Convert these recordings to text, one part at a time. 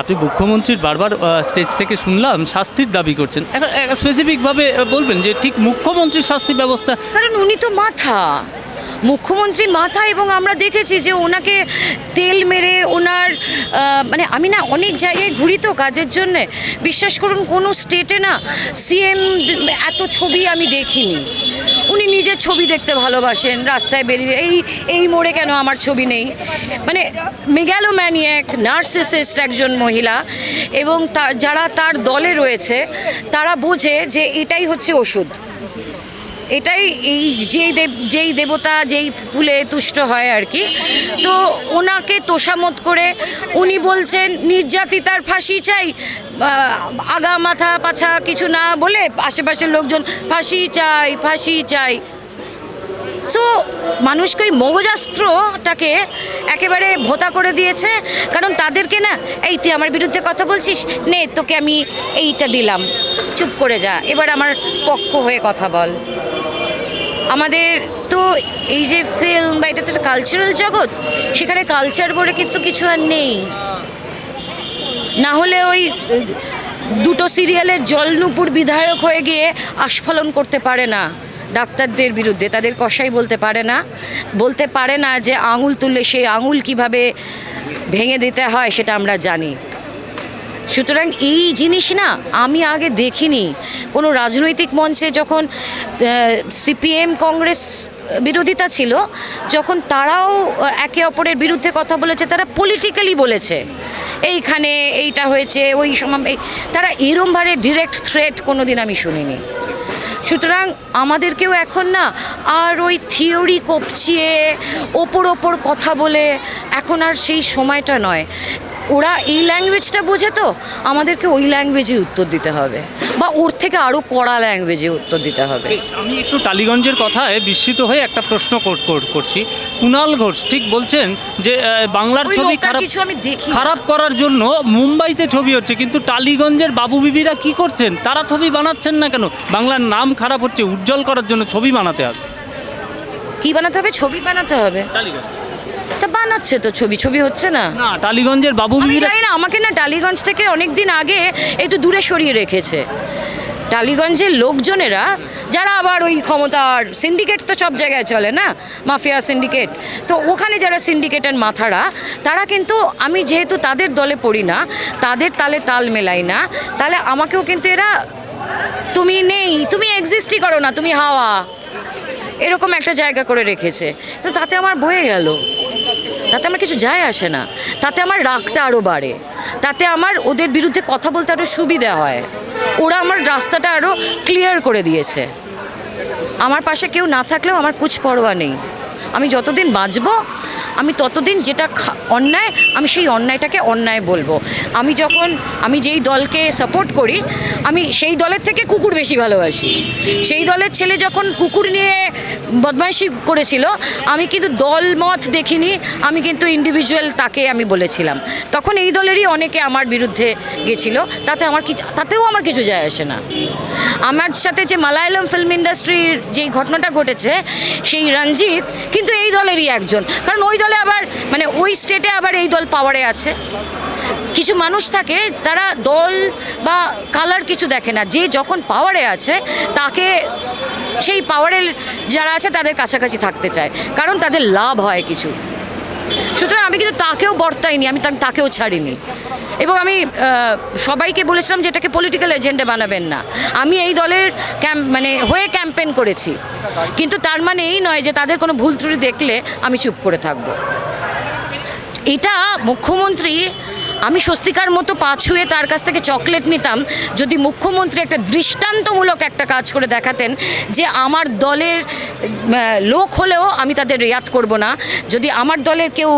আপনি মুখ্যমন্ত্রীর বারবার স্টেজ থেকে শুনলাম, শাস্তির দাবি করছেন। এখন স্পেসিফিকভাবে বলবেন যে ঠিক মুখ্যমন্ত্রীর শাস্তি ব্যবস্থা কারণ উনি তো মাথা। মুখ্যমন্ত্রী মাথা এবং আমরা দেখেছি যে ওনাকে তেল মেরে ওনার মানে আমি না অনেক জায়গায় ঘুরি তো কাজের জন্য। বিশ্বাস করুন, কোনো স্টেটে না সিএম এত ছবি আমি দেখিনি। উনি নিজের ছবি দেখতে ভালোবাসেন, রাস্তায় বেরিয়ে, এই এই মোড়ে কেন আমার ছবি নেই? মানে মেগালোম্যানিয়াক, নার্সিসিস্ট একজন মহিলা এবং তার, যারা তার দলে রয়েছে, তারা বোঝে যে এটাই হচ্ছে ওষুধ। এটাই এই যেই দেব, যেই দেবতা, যেই ফুলে তুষ্ট হয় আর কি। তো ওনাকে তোষামত করে উনি বলছেন নির্যাতিতার ফাঁসি চাই আগা, মাথা, পাছা কিছু না বলে আশেপাশের লোকজন ফাঁসি চাই ফাঁসি চাই। সো মানুষকে ওই মগজাস্ত্রটাকে একেবারে ভোতা করে দিয়েছে, কারণ তাদেরকে না, এই, তুই আমার বিরুদ্ধে কথা বলছিস? নে, তোকে আমি এইটা দিলাম। চুপ করে যা, এবার আমার পক্ষ হয়ে কথা বল। আমাদের তো এই যে ফিল্ম বা এটা তো কালচারাল জগৎ, সেখানে কালচার বলে কিন্তু কিছু আর নেই। না হলে ওই, দুটো সিরিয়ালের জল জলনুপুর বিধায়ক হয়ে গিয়ে আস্ফলন করতে পারে না, ডাক্তারদের বিরুদ্ধে। তাদের কষাই বলতে পারে না। বলতে পারে না যে আঙুল তুললে সেই আঙুল কীভাবে ভেঙে দিতে হয় সেটা আমরা জানি। সুতরাং এই জিনিস না আমি আগে দেখিনি। কোনো রাজনৈতিক মঞ্চে যখন সিপিএম কংগ্রেস বিরোধিতা ছিল, যখন তারাও একে অপরের বিরুদ্ধে কথা বলেছে, তারা পলিটিক্যালি বলেছে, এইখানে এইটা হয়েছে, ওই সময় তারা এরমভাবে ডিরেক্ট থ্রেট কোনো দিন আমি শুনিনি। সুতরাং আমাদেরকেও এখন না আর ওই থিওরি কপচিয়ে, ওপর ওপর কথা বলে, এখন আর সেই সময়টা নয়। ওরা এই ল্যাঙ্গুয়েজটা বোঝে তো আমাদেরকে ওই ল্যাঙ্গুয়েজে উত্তর দিতে হবে। বা ওর থেকে আরও কড়া ল্যাঙ্গুয়েজে উত্তর দিতে হবে। আমি একটু টালিগঞ্জের কথায় বিস্মিত হয়ে একটা প্রশ্ন কর- কর- করছি। কুণাল ঘোষ ঠিক বলছেন যে বাংলার ছবি খারাপ আমি দেখি খারাপ করার জন্য মুম্বাইতে ছবি হচ্ছে কিন্তু টালিগঞ্জের বাবু বিবিরা কি করছেন? তারা ছবি বানাচ্ছেন না কেন? বাংলার নাম খারাপ হচ্ছে উজ্জ্বল করার জন্য ছবি বানাতে হবে। কি বানাতে হবে? ছবি বানাতে হবে। তা বানাচ্ছে তো ছবি ছবি হচ্ছে না। না টালিগঞ্জের বাবু জানি না আমাকে না টালিগঞ্জ থেকে অনেক দিন আগে একটু দূরে সরিয়ে রেখেছে। টালিগঞ্জের লোকজনেরা যারা আবার ওই ক্ষমতার সিন্ডিকেট তো সব জায়গায় চলে না? মাফিয়া সিন্ডিকেট তো ওখানে যারা সিন্ডিকেটের মাথারা তারা কিন্তু আমি যেহেতু তাদের দলে পড়ি না তাদের তালে তাল মেলাই না তাহলে আমাকেও কিন্তু এরা তুমি নেই তুমি এক্সিস্টই করো না তুমি হাওয়া। এরকম একটা জায়গা করে রেখেছে। তো তাতে আমার বয়ে গেল। তাতে আমার কিছু যায় আসে না। তাতে আমার রাগটা আরও বাড়ে। তাতে আমার ওদের বিরুদ্ধে কথা বলতে আরও সুবিধা হয়। ওরা আমার রাস্তাটা আরও ক্লিয়ার করে দিয়েছে। আমার পাশে কেউ না থাকলেও আমার কুছ পরোয়া নেই। আমি যতদিন বাঁচবো আমি ততদিন যেটা অন্যায়, আমি সেই অন্যায়টাকে অন্যায় বলব। আমি যখন, আমি যেই দলকে সাপোর্ট করি, আমি সেই দলের থেকে কুকুর বেশি ভালোবাসি। সেই দলের ছেলে যখন কুকুর নিয়ে বদমাইশি করেছিল, আমি কিন্তু দল মত দেখিনি, আমি কিন্তু ইন্ডিভিজুয়াল তাকে আমি বলেছিলাম। তখন এই দলেরই অনেকে আমার বিরুদ্ধে গেছিল, তাতে আমার কিছু তাতেও আমার কিছু যায় আসে না। আমার সাথে যে মালায়ালাম ফিল্ম ইন্ডাস্ট্রির যেই ঘটনাটা ঘটেছে, সেই রঞ্জিত কিন্তু এই দলেরই একজন। কারণ ওই দলে আবার মানে ওই স্টেটে আবার এই দল পাওয়ারে আছে। কিছু মানুষ থাকে, তারা দল বা কালার কিছু দেখে না। যে যখন পাওয়ারে আছে, তাকে সেই পাওয়ারের যারা আছে, তাদের কাছাকাছি থাকতে চায়। কারণ তাদের লাভ হয় কিছু। সুতরাং আমি কিন্তু তাকেও বর্তাইনি, আমি তাকেও ছাড়িনি। এবং আমি সবাইকে বলেছিলাম যে এটাকে পলিটিক্যাল এজেন্ডা বানাবেন না। আমি এই দলের ক্যাম্প মানে হয়ে ক্যাম্পেন করেছি। কিন্তু তার মানে এই নয় যে তাদের কোনো ভুল ত্রুটি দেখলে আমি চুপ করে থাকব। এটা মুখ্যমন্ত্রী আমি স্বস্তিকার মতো পা ছুঁয়ে তার কাছ থেকে চকলেট নিতাম যদি মুখ্যমন্ত্রী একটা দৃষ্টান্তমূলক একটা কাজ করে দেখাতেন যে আমার দলের লোক হলেও আমি তাদের রেয়াত করব না। যদি আমার দলের কেউ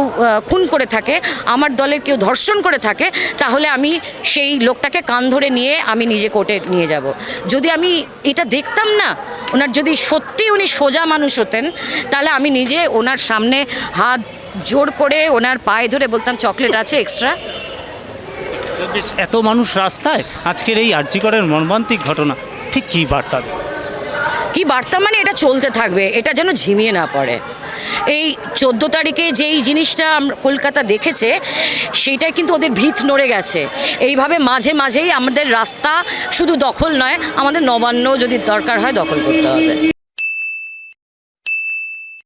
খুন করে থাকে, আমার দলের কেউ ধর্ষণ করে থাকে, তাহলে আমি সেই লোকটাকে কান ধরে নিয়ে আমি নিজে কোর্টে নিয়ে যাব। যদি আমি এটা দেখতাম না, ওনার যদি সত্যি উনি সোজা মানুষ হতেন, তাহলে আমি নিজে ওনার সামনে হাত জোর করে ওনার পায়ে ধরে বলতাম, চকলেট আছে এক্সট্রা? এত মানুষ রাস্তায় আজকের এই আর্যিকরের মর্মান্তিক ঘটনা। ঠিক কী বার্তা? কি বার্তা মানে এটা চলতে থাকবে, এটা যেন ঝিমিয়ে না পড়ে। এই চোদ্দ তারিখে যেই জিনিসটা কলকাতা দেখেছে, সেইটাই কিন্তু ওদের ভিত নড়ে গেছে। এইভাবে মাঝে মাঝেই আমাদের রাস্তা শুধু দখল নয়, আমাদের নবান্ন যদি দরকার হয় দখল করতে হবে।